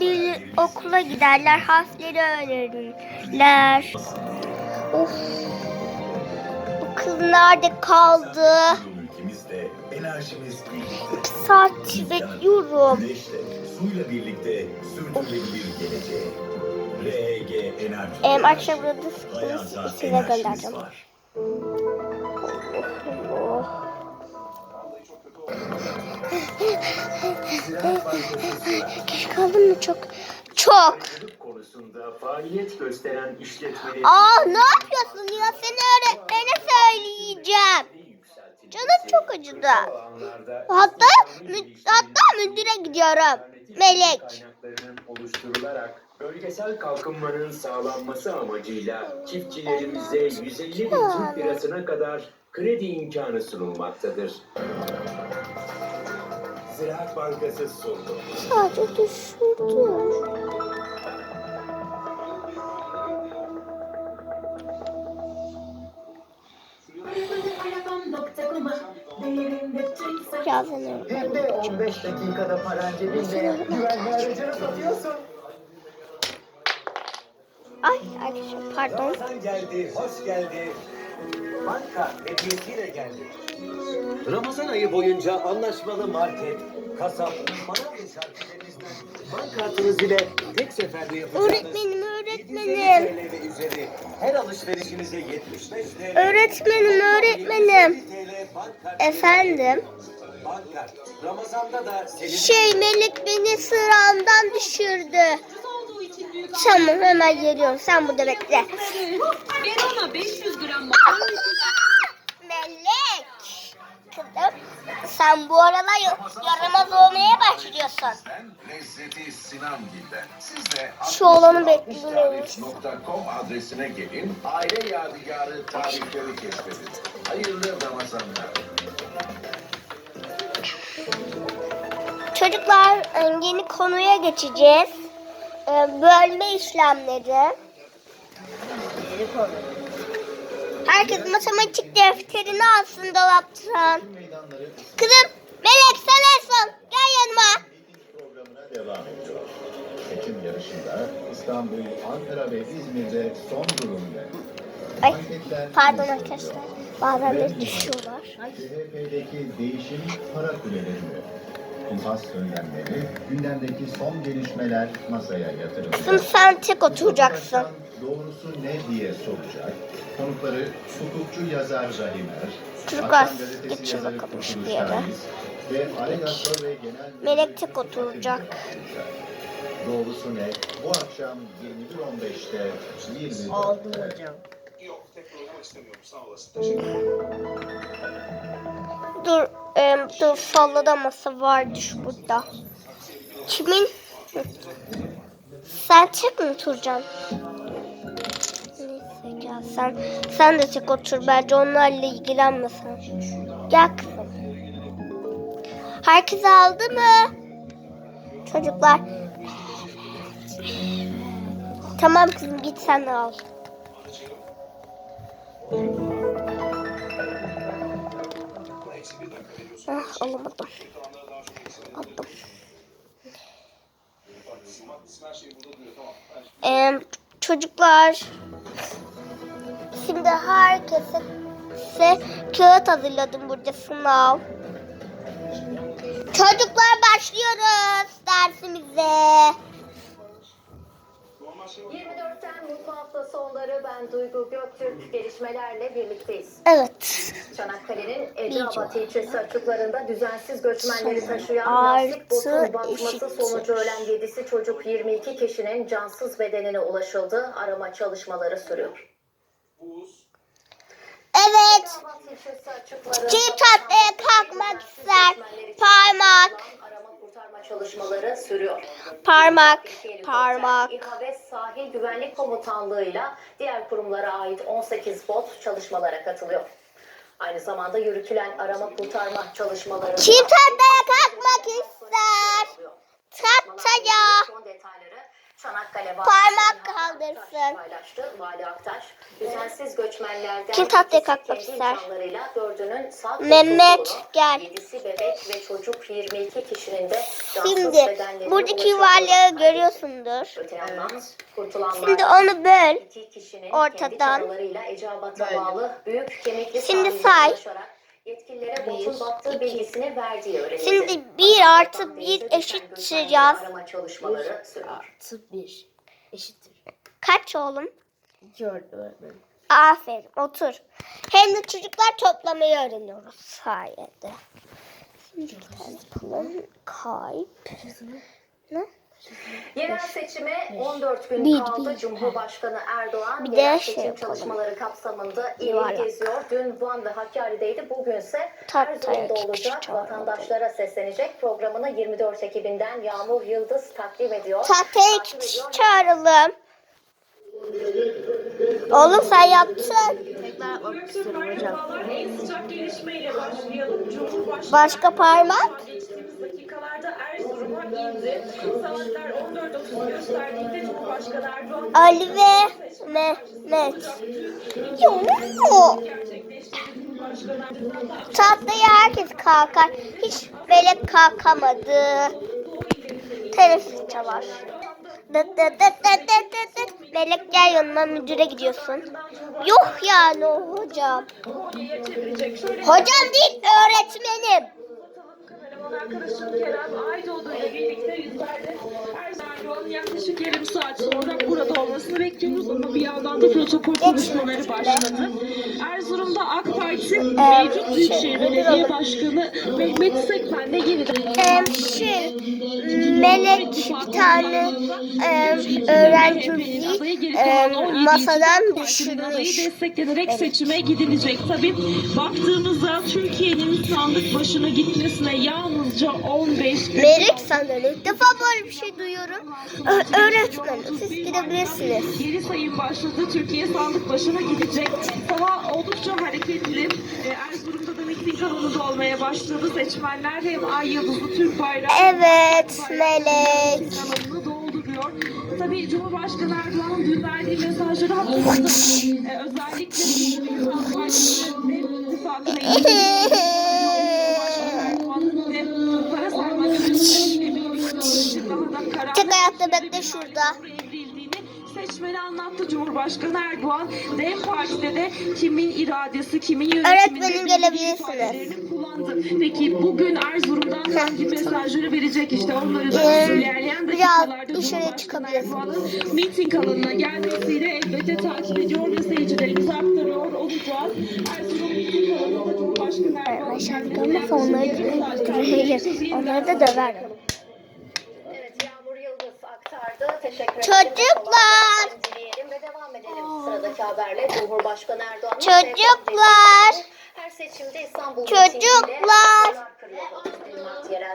bir okula giderler, harfleri öğrenirler. Of. Bu kız nerede kaldı? İki saat bekliyorum. suyla birlikte sürdürülebilir geleceğe. REG Enerji. Em, akşam burada Hayata size göndereceğim. Oh. Geç kaldım mı çok? Çok. Aa ne yapıyorsun ya? Seni öğretmene söyleyeceğim. Canım çok acıdı. Hatta mü- hatta müdüre gidiyorum. Melek. bölgesel kalkınmanın sağlanması amacıyla çiftçilerimize 150 bin Türk lirasına kadar kredi imkanı sunulmaktadır. Ziraat Bankası sundu. Sadece düşürdüm. Öğretmen. Günde 15 dakikada paran cebinde güvenli aracını satıyorsun. Ay arkadaşlar pardon. Ramazan geldi, hoş geldi. Banka hediyesiyle geldi. Ramazan ayı boyunca anlaşmalı market, kasap, manav ve şarkülerinizden banka kartınız ile tek seferde yapacağınız Öğretmenim 750 öğretmenim. TL ve üzeri her alışverişinize 75 TL. Öğretmenim öğretmenim. 750 TL bank kartı Efendim? Bank kart. Ramazan'da da senin Şey Melek beni sıramdan düşürdü. Tamam hemen geliyorum. Sen burada bekle. Ver ona 500 gram makarna. Melek. Kızım sen bu aralar yaramaz olmaya başlıyorsun. Lezzeti Sinangil'den. Siz de Şu olanı bekliyoruz. tarif.com adresine gelin. Aile yadigarı tarifleri keşfedin. Hayırlı Ramazanlar. Çocuklar e, yeni konuya geçeceğiz. E, Bölme işlemleri. Herkes matematik defterini alsın dolaptan. Kızım Melek sen en. Gel yanıma. devam yarışında İstanbul, Ankara ve İzmir'de son durum ne? Ay pardon arkadaşlar. Bazen de düşüyorlar. CHP'deki değişim para kuleleri? Kumpas önlemleri, gündemdeki son gelişmeler masaya yatırılacak. Kızım sen tek oturacaksın. Doğrusu ne diye soracak. Konukları hukukçu yazar Rahimer, Çocuklar, geçin bakalım şu bir yere. Şahiz ve alegatör ve genel Melek tek oturacak. Doğrusu ne? Bu akşam 21.15'te 20 Aldım hocam. Dur, e, dur sallada masa vardı şu burada. Kimin? Sen tek mi oturacaksın? Neyse gel sen. Sen de tek otur. Bence onlarla ilgilenme sen. Gel kızım. Herkes aldı mı? Çocuklar. Tamam kızım git sen de al. Ah, alamadım. Aldım. Ee, çocuklar şimdi herkese size kağıt hazırladım burada sınav. Çocuklar başlıyoruz dersimize. 24'ten mutlu hafta sonları ben Duygu Göktürk gelişmelerle birlikteyiz. Evet. Çanakkale'nin Eceabat ilçesi açıklarında düzensiz göçmenleri taşıyan lastik botun batması sonucu ölen 7'si çocuk 22 kişinin cansız bedenine ulaşıldı. Arama çalışmaları sürüyor. Evet. Kim tatlıya kalkmak ister? Parmak. Kurtarma çalışmaları sürüyor. Parmak. Parmak. İHA ve Sahil Güvenlik Komutanlığı'yla diğer kurumlara ait 18 bot çalışmalara katılıyor. Aynı zamanda yürütülen arama kurtarma çalışmaları... Kim tatlıya kalkmak ister? Tatlıya. Son detayları Çanakkale Parmak kaldırsın. Paylaştı. Vali Aktaş, düzensiz göçmenlerden Kim ikisi kalkmak kendi ister? imkanlarıyla dördünün sağ Mehmet, gel. Bebek ve çocuk 22 kişinin de Şimdi buradaki yuvarlağı görüyorsundur. Öte yandan kurtulanlar Şimdi onu böl. ortadan. bağlı büyük kemikli Şimdi say. ulaşarak yetkililere botun battığı bilgisini verdiği öğrenildi. Şimdi bir artı bir eşittir yaz. Artı bir eşittir. Kaç oğlum? Gördüm öğretmenim. Aferin otur. Hem de çocuklar toplamayı öğreniyoruz sayede. Şimdi. Kalp. Ne? Yerel seçime 14 gün Bir, kaldı. bir. Cumhurbaşkanı Erdoğan Bir yerel şey seçim yapalım. çalışmaları kapsamında il geziyor. Dün Van ve Hakkari'deydi. Bugünse Erzurum'da olacak. çağırdı. Vatandaşlara seslenecek. Programını 24 ekibinden Yağmur Yıldız takdim ediyor. Tahtaya kişi çağıralım. Oğlum sen yaptın. Başka parmak? geçtiğimiz dakikalarda Erzurum'a indi. Saatler 14.30 gösterdiğinde Cumhurbaşkanı Erdoğan Ali ve Mehmet. Yok. Tahtaya herkes kalkar. Hiç melek kalkamadı. Teneffüs çalar. Dıt dıt dıt dıt dıt dıt dıt. Melek gel yanıma müdüre gidiyorsun. Yok yani o hocam. Hocam değil öğretmenim. Arkadaşım Kerem Aydoğdu ile birlikte yüzlerde Yaklaşık yarım saat sonra burada olmasını bekliyoruz ama bir yandan da protokol konuşmaları başladı. Erzurum'da AK Parti mevcut Büyükşehir Belediye Başkanı Mehmet Sekmen de yeniden Em, şey, melek bir tane em, öğrencimizi em, masadan düşürmüş. desteklenerek seçime gidilecek. Tabii baktığımızda Türkiye'nin sandık başına gitmesine yalnızca 15 gün Melek sanırım. İlk defa böyle bir şey duyuyorum. Ö- öğretmenim siz gidebilirsiniz. Geri sayım başladı. Türkiye sandık başına gidecek. Hava oldukça hareketli. Ee, Erzurum'da da miting alanında olmaya başladı. Seçmenler hem ay yıldızlı Türk bayrağı Evet Melek. dolduruyor. Tabii Cumhurbaşkanı Erdoğan'ın dün verdiği mesajları hakkında e, özellikle ittifakına ilgili Cumhurbaşkanı Erdoğan'ın ve para saymak daha da karar Ayakta bekle şurada. seçmeni anlattı Cumhurbaşkanı Erdoğan. DEM Parti'de de kimin iradesi, kimin yönetiminde Öğretmenim gelebilirsiniz. kullandı. Peki bugün Erzurum'dan hangi mesajları verecek işte onları da Ee, ilerleyen dakikalarda Cumhurbaşkanı. Erdoğan'ın miting alanına gelmesiyle elbette takip ediyor ve seyircilerimize aktarıyor olacağız. Erzurum miting alanında Cumhurbaşkanı Erdoğan Aşağıdaki olmasa onları da Onları da döver. Evet aktardı. Teşekkür ederim. Çocuklar! Ve devam edelim sıradaki haberle. Cumhurbaşkanı Erdoğan'ın Çocuklar! her seçimde İstanbul Çocuklar!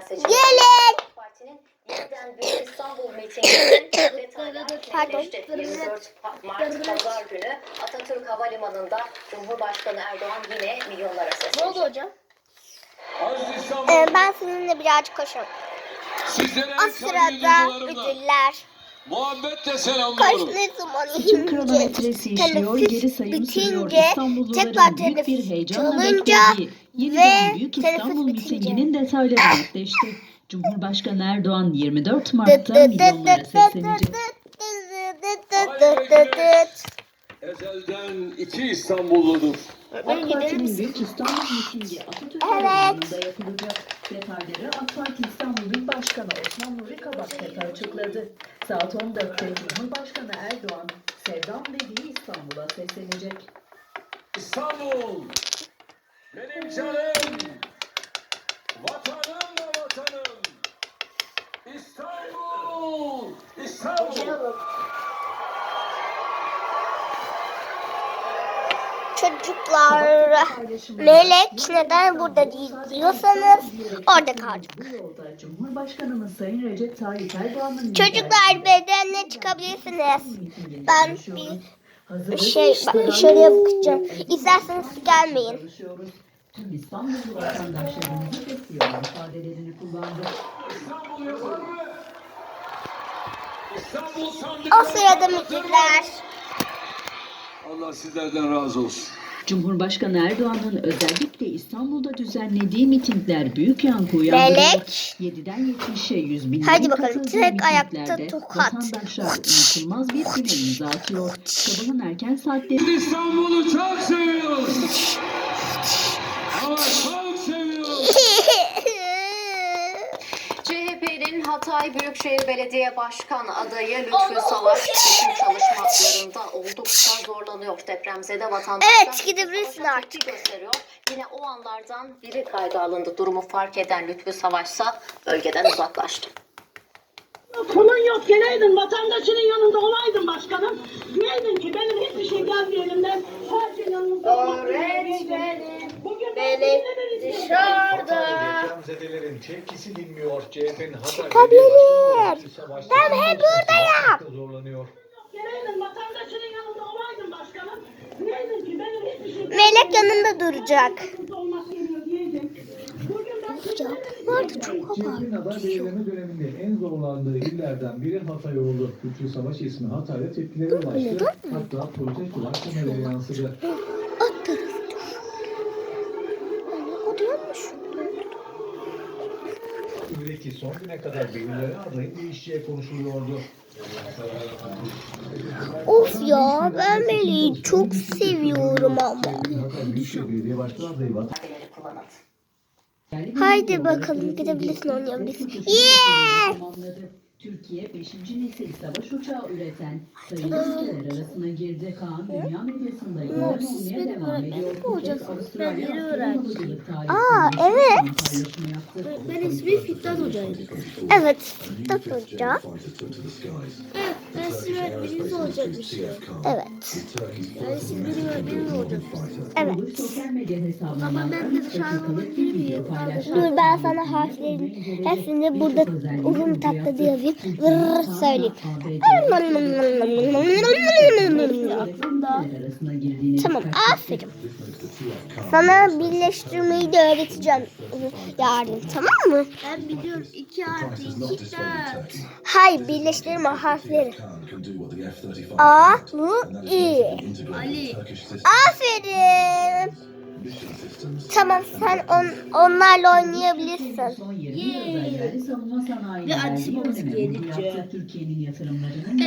Gelin! Partinin yeniden Büyük İstanbul mitinginin detayları Pardon. netleşti. 24 Mart Pazar günü Atatürk Havalimanı'nda Cumhurbaşkanı Erdoğan yine milyonlara seslenecek. hocam? Aziz İstanbul, Ee, ben sizinle birazcık koşarım. Sizlere O sırada ödüller. muhabbetle Kaç selamlıyorum. ne zaman Tüm kronometresi işliyor, geri sayım sürüyor. bitince tekrar büyük bir heyecanla çalınca beklediği yeniden ve Büyük İstanbul bitince. mitinginin detayları netleşti. Cumhurbaşkanı Erdoğan 24 Dıt Mart'ta milyonlara seslenecek. Ezelden iki İstanbulludur. AK Parti'nin Büyük İstanbul mitingi Atatürk Evet. Havalimanı'nda yapılacak. Detayları AK Parti İstanbul İl Başkanı Osman Nuri Kabaktepe açıkladı. Saat 14'te Cumhurbaşkanı Erdoğan Sevdam dediği İstanbul'a seslenecek. İstanbul, benim canım, vatanım da vatanım. İstanbul, İstanbul. Çocuklar Melek neden burada değil diyorsanız orada Erdoğan'ın Çocuklar bedenle çıkabilirsiniz. Ben bir şey ben dışarıya bakacağım. İsterseniz gelmeyin. Tüm vatandaşlarımızı. İstanbul? O sırada müzikler. Allah sizlerden razı olsun. Cumhurbaşkanı Erdoğan'ın özellikle İstanbul'da düzenlediği mitingler büyük yankı uyandırıyor. Melek. 7'den 70'e 100 bin Hadi bakalım, tek ayakta tokat. Vatandaşlar unutulmaz bir güne imza atıyor. Sabahın erken saatleri İstanbul'u çok seviyoruz. Ama çok seviyoruz. CHP'nin Hatay Büyükşehir Belediye Başkan adayı Lütfü Savaş seçim çalışmalarında oldukça zorlanıyor. Depremzede vatandaşlar Evet, gidebilirsin artık. gösteriyor. Yine o anlardan biri kayda alındı. Durumu fark eden Lütfü Savaşsa bölgeden uzaklaştı. Pulun yok geleydin vatandaşının yanında olaydın başkanım. Diyeydin ki benim hiçbir şey gelmiyor elimden. Her şey yanımda olmak Öğretmenim, Bugün Melek dışarıda. Depremzedelerin tepkisi dinmiyor. CHP'nin Hatay Çıkabilir. Ben hep buradayım. Zorlanıyor. geleydin vatandaşının yanında olaydın başkanım. Diyeydin ki benim hiçbir şey Melek yanında duracak. da çok aday belirleme döneminde en zorlandığı illerden biri Hatay oldu. Güçlü Savaş ismi Hatay'da tepkilere ulaştı. Hatta protestolar kameraya yansıdı. İldeki son güne kadar belirlenen adayın değişeceği konuşuluyordu. Of ya ben Melek'i çok seviyorum ama. Haydi bakalım gidebilirsin oynayabilirsin. Yeah! Türkiye 5. nesil savaş uçağı üreten sayılı ülkeler arasına girdi. Kaan dünya medyasında gündem olmaya devam ediyor. Bu kez Avustralya Avrupa'cılık tarihi Aa, konusunda evet. paylaşım yaptı. Ben ismi Fitnat Hoca'ydı. Evet. Tat Hoca. Ben sizin öğretmeniniz olacakmışım. Evet. Yani siz benim öğretmenim olacaksınız. Evet. Ama ben de dışarıda dakikalık olabilir miyim? Dur ben sana harflerin hepsini burada uzun tatlı yazayım. Zırr söyleyeyim. Tamam aferin. Sana birleştirmeyi de öğreteceğim yarın tamam mı? Ben biliyorum 2 artı 2 4. Hayır birleştirme harfleri. A, L, I. Ali. Aferin. Tamam sen on, onlarla oynayabilirsin. Son 20 yılda yerli savunma sanayi Ve annesi babası gelince.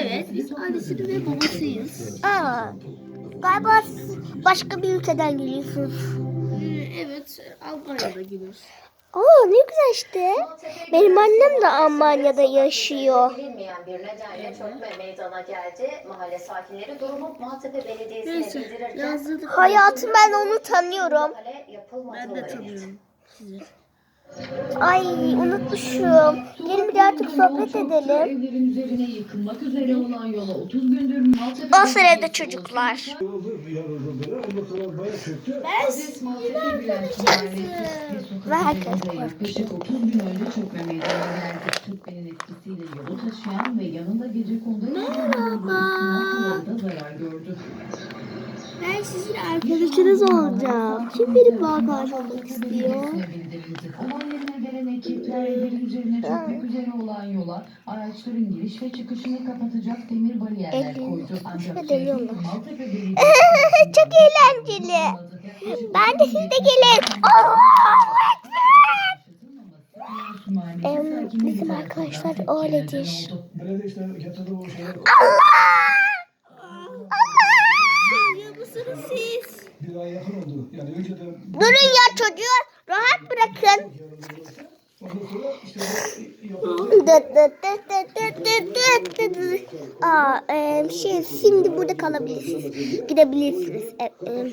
Evet biz annesinin ve babasıyız. Aa, galiba başka bir ülkeden geliyorsunuz. Ee, Evet Almanya'da gidiyoruz. Aa ne güzel işte. Benim annem de Almanya'da yaşıyor. Bilinmeyen bir nedenle çökme meydana geldi. Mahalle sakinleri durumu Maltepe Belediyesi'ne Neyse bildirirken. Hayatım ben onu tanıyorum. Ben de tanıyorum sizi. Ay unutmuşum. Gelin bir artık sohbet edelim. Evlerin üzerine yıkılmak üzere olan yola 30 gündür Maltepe O sırada çocuklar. Bir Ve herkes sokak üzerinde yaklaşık 30 gün önce çökme meydana geldi. Tüplerin etkisiyle yolu taşıyan ve yanında gece Merhaba. da zarar gördü. Ben sizin arkadaşınız olacağım. Kim benim arkadaş olmak istiyor? Çökmek üzere olan yola araçların giriş ve çıkışını kapatacak demir bariyerler koydu. Ancak Ve deniyorlar. şehrin Maltepe Belediyesi Çok eğlenceli. Ben de siz de gelin. Em, bizim arkadaşlar öyledir. Mısınız siz? Durun ya çocuğu rahat bırakın. Dıt dıt dıt dıt dıt dıt dıt dıt. Aa, em, şey şimdi burada kalabilirsiniz. Gidebilirsiniz. E, em,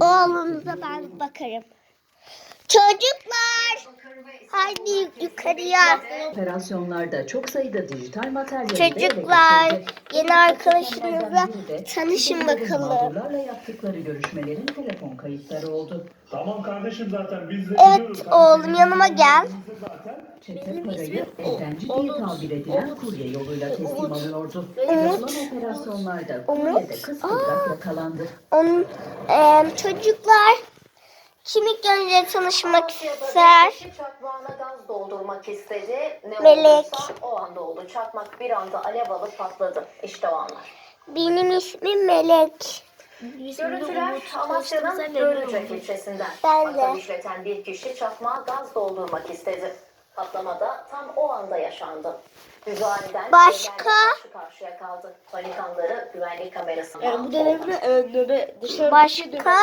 Oğlunuza ben bakarım. Çocuklar, hadi yukarıya. Operasyonlarda çok sayıda dijital materyal Çocuklar, yeni arkadaşınızla tanışın bakalım. Mağdurlarla yaptıkları görüşmelerin telefon kayıtları oldu. Tamam kardeşim zaten biz de Evet oğlum yanıma gel. Çete parayı eğlence diye tabir edilen kurye yoluyla teslim alıyordu. Umut. Yapılan operasyonlarda Umut. kurye de kız kıvrak yakalandı. Onun em, çocuklar Kim ilk önce tanışmak ister? çakmağına gaz doldurmak istedi. Ne Melek. o anda oldu. Çakmak bir anda alev alıp patladı. İşte o anlar. Benim ismim Melek. Görüntüler Amasya'nın Görücek ilçesinden. Ben de. işleten bir kişi çakmağa gaz doldurmak istedi. Patlamada tam o anda yaşandı. Müdahaleden Başka? karşı karşıya kaldı. Panik anları güvenlik kamerasında Yani bu dönemde önleme dışarı Başka?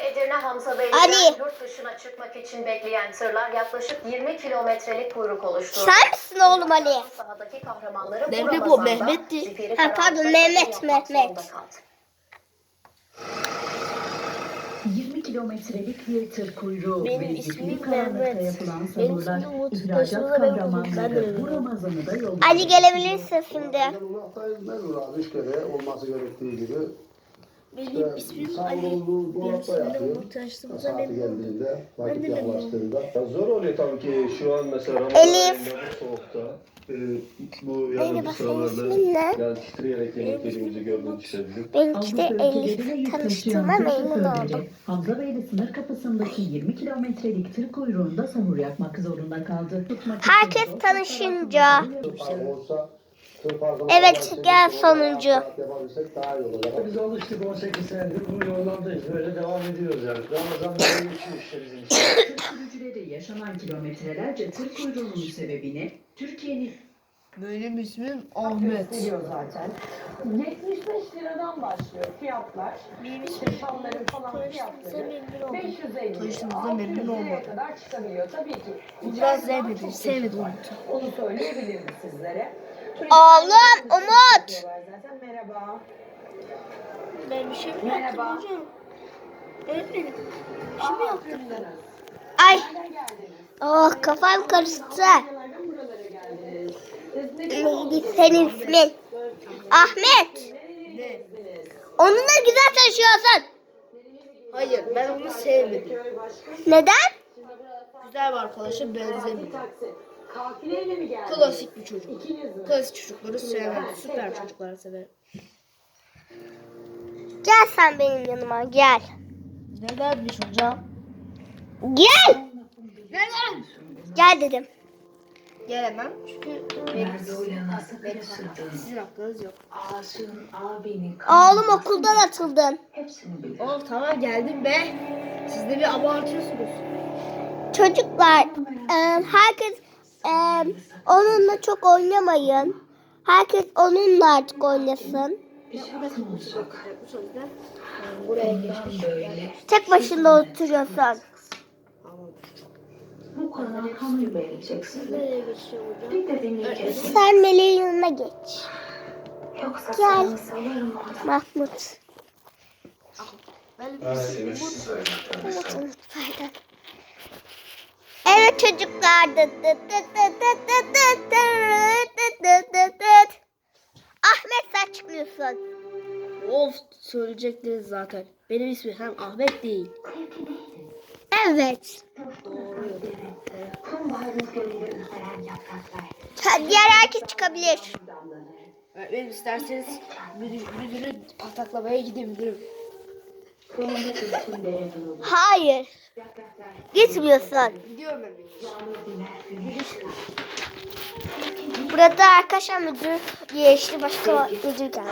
Edirne Hamza Ali. Bey'den yurt dışına çıkmak için bekleyen tırlar yaklaşık 20 kilometrelik kuyruk oluşturdu. Sen misin oğlum Ali? Sahadaki kahramanları Nerede bu? Ramazan'da Mehmet'ti. zifiri Ha, pardon, karanlıkta Mehmet, yapmak Mehmet. zorunda kaldı. 20 kilometrelik bir tır kuyruğu Benim ve ismim zifiri karanlıkta Mehmet. yapılan Benim sahurlar ismim Umut. ihracat ben kahramanları Umut. Ben de öyle bu Ramazan'ı da yolda Ali gelebilirsin şimdi. Mecbur abi üç kere olması gerektiği gibi. Benim ismim Ali. Yarısını muhtaçlığımıza memnun oldum. Ben de memnun oldum. Zor oluyor tabii ki şu an mesela Ramazan Elif. ayında soğukta. E, bu yağmurlu Elif, sıralarda ismin ne? yani titreyerek yemeklerimizi gördüğünü düşünebilirim. Benimki de Elif. Tanıştığıma memnun oldum. Hamza Bey de sınır kapısındaki 20 kilometrelik tır kuyruğunda samur yapmak zorunda kaldı. Tutmak için Herkes zor- tanışınca. Olsa Evet, gel sonuncu. Biz alıştık 18 senedir bu yollardayız. Böyle devam ediyoruz yani. Ramazan böyle geçiyor işte bizim için. Sürücüleri yaşanan kilometrelerce tır kuyruğunun sebebini Türkiye'nin Benim ismim Ahmet. zaten. 75 liradan başlıyor fiyatlar. Benim İşte ismim şalların falan fiyatları memnun oldum. 550 Tanıştığımıza 600 memnun liraya oldum. kadar çıkabiliyor. Tabii ki. Biraz İçeride daha sevmedim, çok sevmedim çeşit var. Onu söyleyebilirim sizlere. Oğlum, Umut. merhaba. Ben bir şey mi Merhaba. Öğretmenim. Bir şey mi yaptım ben? Ay. Oh kafam karıştı. Senin ismin? Ahmet. Ne? Onunla güzel tanışıyorsun. Hayır ben onu sevmedim. Neden? Güzel bir arkadaşa benzemiyor. Taksi. Kafileyle mi geldiniz? Klasik bir çocuk. İkiniz mi? Klasik çocukları sevmem. Süper çocukları severim. Gel sen benim yanıma gel. Nedenmiş hocam? Gel. Gel dedim. Gelemem çünkü benim, benim sizin hakkınız yok. Oğlum okuldan atıldın. Oğlum tamam geldim be. Siz de bir abartıyorsunuz. Çocuklar e, herkes e, onunla çok oynamayın. Herkes onunla artık oynasın. Tek başına oturuyorsun. Sen meleğin yanına geç. Gel. Mahmut. Mahmut. Mahmut. Mahmut dıt dıt. Ahmet sen çıkmıyorsun. Of söyleyecektiniz zaten. Benim ismim hem Ahmet değil. Evet. Ha, Diğer herkes çıkabilir. Öğretmenim isterseniz müdür, müdürü pataklamaya gidebilirim. Hayır. Gitmiyorsun. Gidiyorum ben. Burada arkadaşlar müdür geçti. Başka müdür geldi.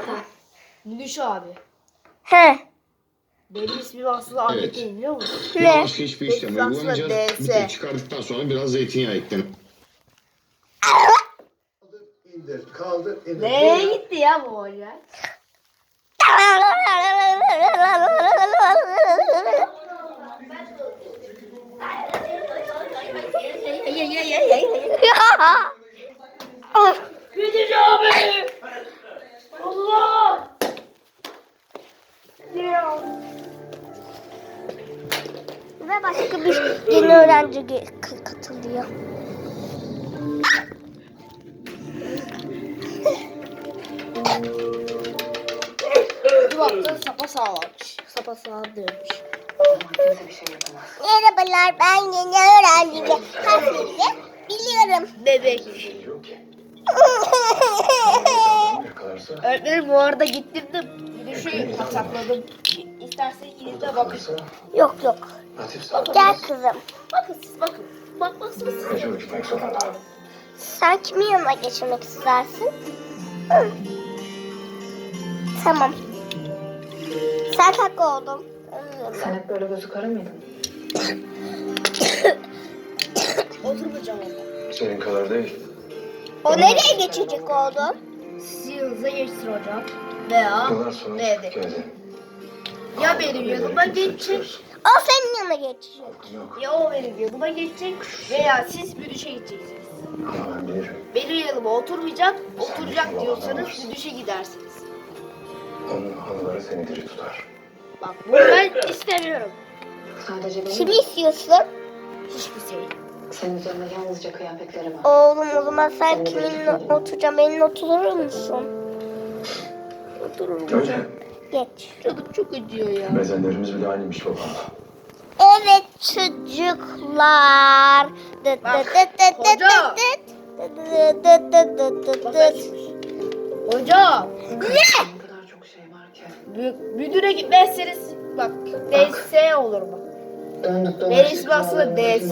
Müdür abi. He. Benim ismim aslında Ahmet Evet. değil biliyor musun? Ne? Başka hiçbir işlem aslında uygulanacağız. Bir tek çıkardıktan sonra biraz zeytinyağı ekledim. İndir, kaldır, indir. Nereye gitti ya bu hoca? Allah! Ve başka bir yeni öğrenci katılıyor. Baktın sapa sağlammış. Sapa sağlam diyormuş. Merhabalar ben yeni öğrenci ve harfleri biliyorum. Bebek. Öğretmenim bu arada gittim de bir şey sakladım. İstersen yine de bakın. Yok yok. Sana Gel kızım. Bakın siz bakın. Bakmazsınız siz. Sen kimin yanına geçirmek istersin? Hı. Tamam. Sen kak oldun. Sen hep böyle gözü kara mıydın? Oturmayacağım orada. Senin kadar değil. O nereye geçecek oğlum? Siz yanınıza geçsin hocam. Veya Yıllar sonra geldi. Ya benim yanıma geçecek. O senin yanına geçecek. Yok Ya o benim yanıma geçecek. Veya siz büdüşe gideceksiniz. ama ben bilirim. Benim yanıma oturmayacak. Oturacak diyorsanız büdüşe gidersiniz. Onun anıları seni diri tutar. Bak bunu ben istemiyorum. Sadece benim. Kimi istiyorsun? Hiçbir şey. Senin üzerinde yalnızca kıyafetleri var. Oğlum o zaman sen kiminle oturacaksın? Benimle oturur musun? Otururum Öyle. hocam. Geç. Canım çok acıyor ya. Bezenlerimiz bile aynıymış babam. Evet çocuklar. Dıt Bak, dıt dıt dıt dıt hoca. dıt. Dıt dıt dıt dıt dıt Bak dıt. açmış. Hocam. Müdüre gitmezseniz bak DS olur mu? Döndük Benim dolaştık. ismi aslında havalarında, DS.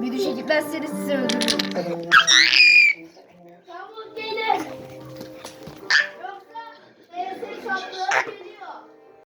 Müdüre gitmezseniz sizi öldürürüm.